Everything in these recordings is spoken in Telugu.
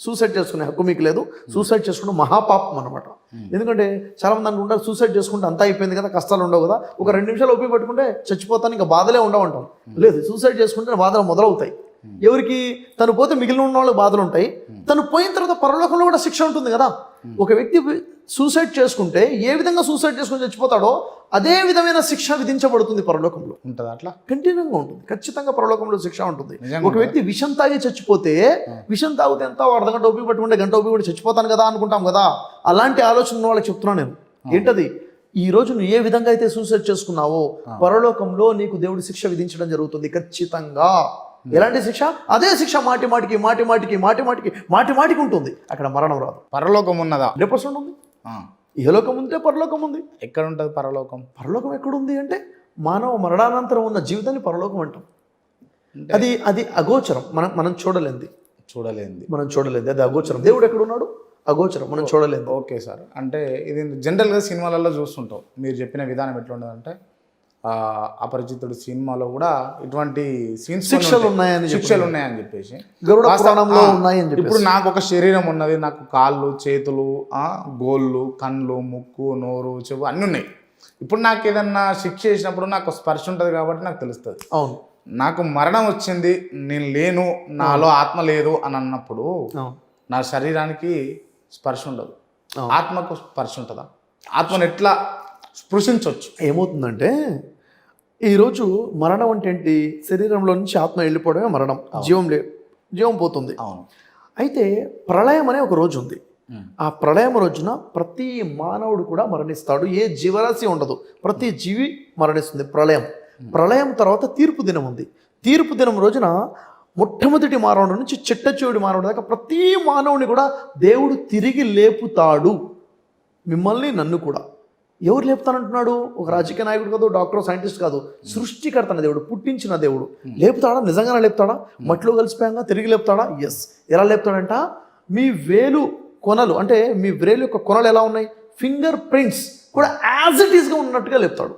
సూసైడ్ చేసుకునే హక్కు మీకు లేదు. సూసైడ్ చేసుకుంటే మహాపాపం అనమాట ఎందుకంటే చాలా మంది అనుకుంటారు సూసైడ్ చేసుకుంటే అంతా అయిపోయింది కదా కష్టాలు ఉండవు కదా. ఒక రెండు నిమిషాలు ఓపిక పట్టుకుంటే చచ్చిపోతాను ఇంకా బాధలే ఉండవంటాం లేదు సూసైడ్ చేసుకుంటే బాధలు మొదలవుతాయి. ఎవరికి తను పోతే మిగిలిన ఉన్న వాళ్ళకి బాధలు ఉంటాయి. తను పోయిన తర్వాత పరలోకంలో కూడా శిక్ష ఉంటుంది కదా. ఒక వ్యక్తి సూసైడ్ చేసుకుంటే ఏ విధంగా సూసైడ్ చేసుకుని చచ్చిపోతాడో అదే విధమైన శిక్ష విధించబడుతుంది పరలోకంలో. ఉంటుంది అట్లా? కంటిన్యూగా ఉంటుంది. ఖచ్చితంగా పరలోకంలో శిక్ష ఉంటుంది. ఒక వ్యక్తి విషం తాగి చచ్చిపోతే విషం తాగితే ఎంత వాడు అర్ధగంట ఓపిక పట్టుకుంటే గంట ఓపిక పట్టి చచ్చిపోతాను కదా అనుకుంటాం కదా? అలాంటి ఆలోచన ఉన్న వాళ్ళకి చెప్తున్నాను నేను. ఏంటది? ఈ రోజు నువ్వు ఏ విధంగా అయితే సూసైడ్ చేసుకున్నావో పరలోకంలో నీకు దేవుడు శిక్ష విధించడం జరుగుతుంది ఖచ్చితంగా. ఎలాంటి శిక్ష? అదే శిక్ష మాటి మాటికి మాటి మాటికి మాటి మాటికి మాటి మాటికి ఉంటుంది. అక్కడ మరణం రాదు. పరలోకం ఉన్నదా? హండ్రెడ్ పర్సెంట్ ఉంది. ఇహలోకం ఉంటే పరలోకం ఉంది. ఎక్కడ ఉంటుంది పరలోకం? పరలోకం ఎక్కడుంది అంటే మానవ మరణానంతరం ఉన్న జీవితాన్ని పరలోకం అంటాం. అది అది అగోచరం. మనం మనం చూడలేంది. చూడలేంది. మనం చూడలేదు. అది అగోచరం. దేవుడు ఎక్కడ ఉన్నాడు అగోచరం. మనం చూడలేదు. Okay sir. అంటే ఇది జనరల్గా సినిమాలలో చూస్తుంటాం. మీరు చెప్పిన విధానం ఎట్లా ఉండదంటే అపరిచితుడు సినిమాలో కూడా ఇటువంటి సీన్స్ శిక్షలు ఉన్నాయని శిక్షలు ఉన్నాయని చెప్పేసి. ఉన్నాయని ఇప్పుడు నాకు ఒక శరీరం ఉన్నది నాకు కాళ్ళు చేతులు గోళ్ళు కళ్ళు ముక్కు నోరు చెవు అన్నీ ఉన్నాయి. ఇప్పుడు నాకు ఏదన్నా శిక్ష చేసినప్పుడు నాకు స్పర్శ ఉంటుంది కాబట్టి నాకు తెలుస్తుంది. అవును. నాకు మరణం వచ్చింది నేను లేను నాలో ఆత్మ లేదు అని అన్నప్పుడు నా శరీరానికి స్పర్శ ఉండదు. ఆత్మకు స్పర్శ ఉంటుందా? ఆత్మను ఎట్లా స్పృశించవచ్చు ఏమవుతుందంటే ఈరోజు మరణం అంటే ఏంటి? శరీరంలో నుంచి ఆత్మ వెళ్ళిపోవడమే మరణం. జీవం లే జీవం పోతుంది. అయితే ప్రళయం అనే ఒక రోజు ఉంది. ఆ ప్రళయం రోజున ప్రతి మానవుడు కూడా మరణిస్తాడు. ఏ జీవరాశి ఉండదు. ప్రతి జీవి మరణిస్తుంది. ప్రళయం. ప్రళయం తర్వాత తీర్పు దినం ఉంది. తీర్పు దినం రోజున మొట్టమొదటి మానవుడి నుంచి చిట్ట చివరి మానవుడి దాకా ప్రతి మానవుని కూడా దేవుడు తిరిగి లేపుతాడు. మిమ్మల్ని నన్ను కూడా. ఎవరు లేపుతానంటున్నాడు? ఒక రాజకీయ నాయకుడు కాదు డాక్టర్ సైంటిస్ట్ కాదు. సృష్టికర్తన దేవుడు పుట్టించిన దేవుడు. లేపుతాడా? నిజంగానే లేపుతాడా? మట్టిలో కలిసిపోయాక తిరిగి లేపుతాడా? ఎస్ ఎలా లేపుతాడంట? మీ వేలు కొనలు అంటే మీ వేలు యొక్క కొనలు ఎలా ఉన్నాయి? ఫింగర్ ప్రింట్స్ కూడా యాజ్ ఇట్ ఈస్గా ఉన్నట్టుగా లేపుతాడు.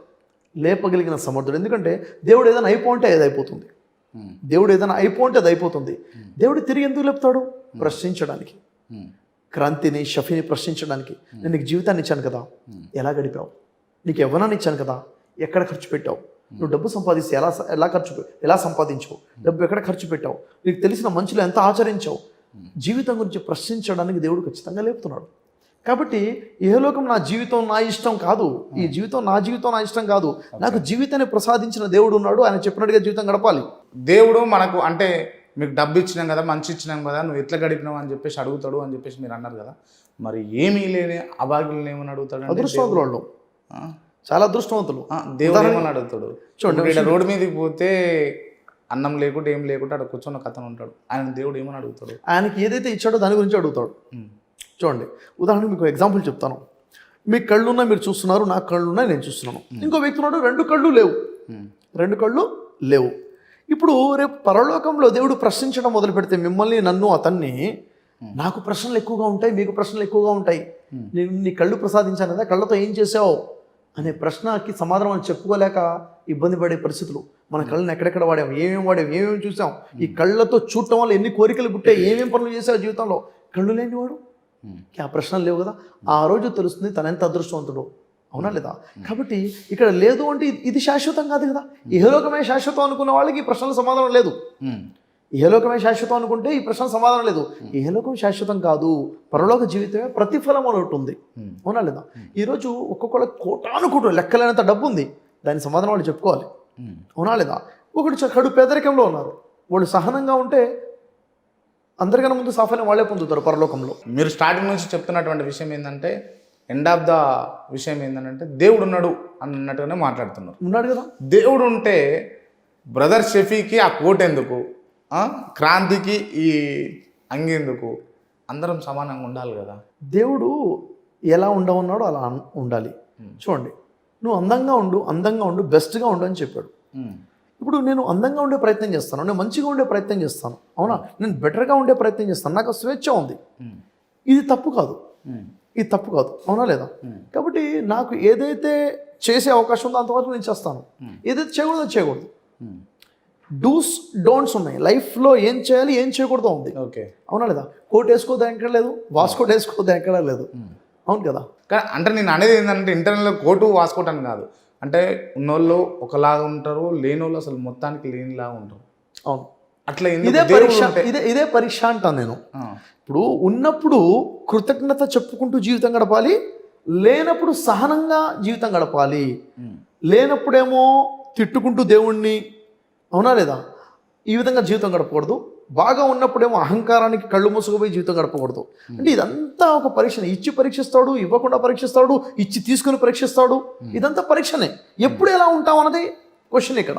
లేపగలిగిన సమర్థుడు. ఎందుకంటే దేవుడు ఏదైనా అయిపోంటే అది అయిపోతుంది. ఉమ్. దేవుడు ఏదైనా అయిపోంటే అది అయిపోతుంది. దేవుడు తిరిగి ఎందుకు లేపుతాడు? ప్రశ్నించడానికి. ఉమ్. క్రాంతిని షఫీని ప్రశ్నించడానికి నేను నీకు జీవితాన్ని ఇచ్చాను కదా. ఎలా గడిపావు? నీకు యవ్వనాన్ని ఇచ్చాను కదా. ఎక్కడ ఖర్చు పెట్టావు? నువ్వు డబ్బు సంపాదిస్తే ఎలా ఎలా ఖర్చు ఎలా సంపాదించావు? డబ్బు ఎక్కడ ఖర్చు పెట్టావు? నీకు తెలిసిన మంచులు ఎంత ఆచరించావు? జీవితం గురించి ప్రశ్నించడానికి దేవుడు ఖచ్చితంగా లేపుతున్నాడు. కాబట్టి ఏలోకం నా జీవితం నా ఇష్టం కాదు. ఈ జీవితం నా జీవితం నా ఇష్టం కాదు. నాకు జీవితాన్ని ప్రసాదించిన దేవుడు ఉన్నాడు. ఆయన చెప్పినట్టుగా జీవితం గడపాలి. దేవుడు మనకు అంటే మీకు డబ్బు ఇచ్చినాం కదా మంచి ఇచ్చినాం కదా నువ్వు ఎట్లా గడిపినావు అని చెప్పేసి అడుగుతాడు అని చెప్పేసి మీరు అన్నారు కదా. మరి ఏమీ లేని అభాగ్యులను ఏమని అడుగుతాడు అదృష్టవంతులు వాళ్ళు. చాలా అదృష్టవంతులు. దేవుడు ఏమని అడుగుతాడు? చూడండి, రోడ్డు మీదకి పోతే అన్నం లేకుండా ఏం లేకుండా అక్కడ కూర్చొని ఒక అతను ఉంటాడు. ఆయన దేవుడు ఏమని అడుగుతాడు? ఆయనకి ఏదైతే ఇచ్చాడో దాని గురించి అడుగుతాడు. చూడండి ఉదాహరణకు మీకు ఎగ్జాంపుల్ చెప్తాను. మీ కళ్ళు ఉన్నాయి మీరు చూస్తున్నారు నాకు కళ్ళు ఉన్నాయి నేను చూస్తున్నాను. ఇంకో వ్యక్తి ఉన్నాడు రెండు కళ్ళు లేవు. రెండు కళ్ళు లేవు. ఇప్పుడు రేపు పరలోకంలో దేవుడు ప్రశ్నించడం మొదలు పెడితే మిమ్మల్ని నన్ను అతన్ని నాకు ప్రశ్నలు ఎక్కువగా ఉంటాయి మీకు ప్రశ్నలు ఎక్కువగా ఉంటాయి. నేను నీ కళ్ళు ప్రసాదించాను కదా కళ్ళతో ఏం చేసావు? అనే ప్రశ్నకి సమాధానం చెప్పుకోలేక ఇబ్బంది పడే పరిస్థితులు. మన కళ్ళని ఎక్కడెక్కడ వాడాం ఏమేమి వాడాం ఏమేమి చూసాం ఈ కళ్ళతో చూడటం వల్ల ఎన్ని కోరికలు పుట్టాయి ఏమేం పనులు చేసావు జీవితంలో? కళ్ళు లేనివాడు. ఆ ప్రశ్నలు లేవు కదా. ఆ రోజు తెలుస్తుంది తన ఎంత అదృష్టవంతుడు? అవునా లేదా? కాబట్టి ఇక్కడ లేదు అంటే ఇది- శాశ్వతం కాదు కదా. ఇహలోకమే శాశ్వతం అనుకున్న వాళ్ళకి ఈ ప్రశ్నల సమాధానం లేదు. ఇహలోకమే శాశ్వతం అనుకుంటే ఈ ప్రశ్న సమాధానం లేదు. ఇహలోకం శాశ్వతం కాదు. పరలోక జీవితమే ప్రతిఫలం అని ఒకటి ఉంది. అవునా లేదా? ఈరోజు ఒక్కొక్కళ్ళ కోటాను కోట్లు లెక్కలేనంత డబ్బు ఉంది దాని సమాధానం వాళ్ళు చెప్పుకోవాలి. అవునా లేదా? ఒకటి కడు పేదరికంలో ఉన్నారు. వాళ్ళు సహనంగా ఉంటే అందరికన్నా ముందు సాఫల్యం వాళ్ళే పొందుతారు పరలోకంలో. మీరు స్టార్టింగ్ నుంచి చెప్తున్నటువంటి విషయం ఏంటంటే ఎండ్ ఆఫ్ ద విషయం ఏంటంటే దేవుడు ఉన్నాడు అన్నట్టుగానే మాట్లాడుతున్నారు. ఉన్నాడు కదా? దేవుడు ఉంటే బ్రదర్ షఫీకి ఆ కోట్ ఎందుకు? క్రాంతికి ఈ అంగి ఎందుకు? అందరం సమానంగా ఉండాలి కదా. దేవుడు ఎలా ఉండమన్నాడో అలా ఉండాలి. చూడండి నువ్వు అందంగా ఉండు అందంగా ఉండు బెస్ట్గా ఉండు అని చెప్పాడు. ఉమ్. ఇప్పుడు నేను అందంగా ఉండే ప్రయత్నం చేస్తాను నేను మంచిగా ఉండే ప్రయత్నం చేస్తాను. అవునా? నేను బెటర్గా ఉండే ప్రయత్నం చేస్తాను. నాకు స్వేచ్ఛ ఉంది. ఇది తప్పు కాదు. ఇది తప్పు కాదు. అవునా లేదా. కాబట్టి నాకు ఏదైతే చేసే అవకాశం ఉందో అంతవరకు నేను చేస్తాను. ఏదైతే చేయకూడదో చేయకూడదు. డూస్ డోంట్స్ ఉన్నాయి. లైఫ్లో ఏం చేయాలి ఏం చేయకూడదు ఉంది. ఓకే. అవునా లేదా? కోట్ వేసుకోవద్దు ఎక్కడ లేదు వాస్కోట్ వేసుకోవద్దు ఎక్కడ లేదు. అవును కదా? కానీ అంటే నేను అనేది ఏంటంటే ఇంటర్నెల్లో కోటు వాసుకోవటం కాదు. అంటే ఉన్నోళ్ళు ఒకలాగా ఉంటారు లేని వాళ్ళు అసలు మొత్తానికి లేనిలాగా ఉంటారు. అవును. అట్లా ఇదే పరీక్ష ఇదే ఇదే పరీక్ష అంటాను నేను. ఇప్పుడు ఉన్నప్పుడు కృతజ్ఞత చెప్పుకుంటూ జీవితం గడపాలి లేనప్పుడు సహనంగా జీవితం గడపాలి. లేనప్పుడేమో తిట్టుకుంటూ దేవుణ్ణి అవునా లేదా? ఈ విధంగా జీవితం గడపకూడదు. బాగా ఉన్నప్పుడేమో అహంకారానికి కళ్ళు మూసుకుపోయి జీవితం గడపకూడదు. అంటే ఇదంతా ఒక పరీక్షనే. ఇచ్చి పరీక్షిస్తాడు ఇవ్వకుండా పరీక్షిస్తాడు ఇచ్చి తీసుకుని పరీక్షిస్తాడు. ఇదంతా పరీక్షనే. ఎప్పుడు ఎలా ఉంటాం అన్నది క్వశ్చన్ ఇక్కడ.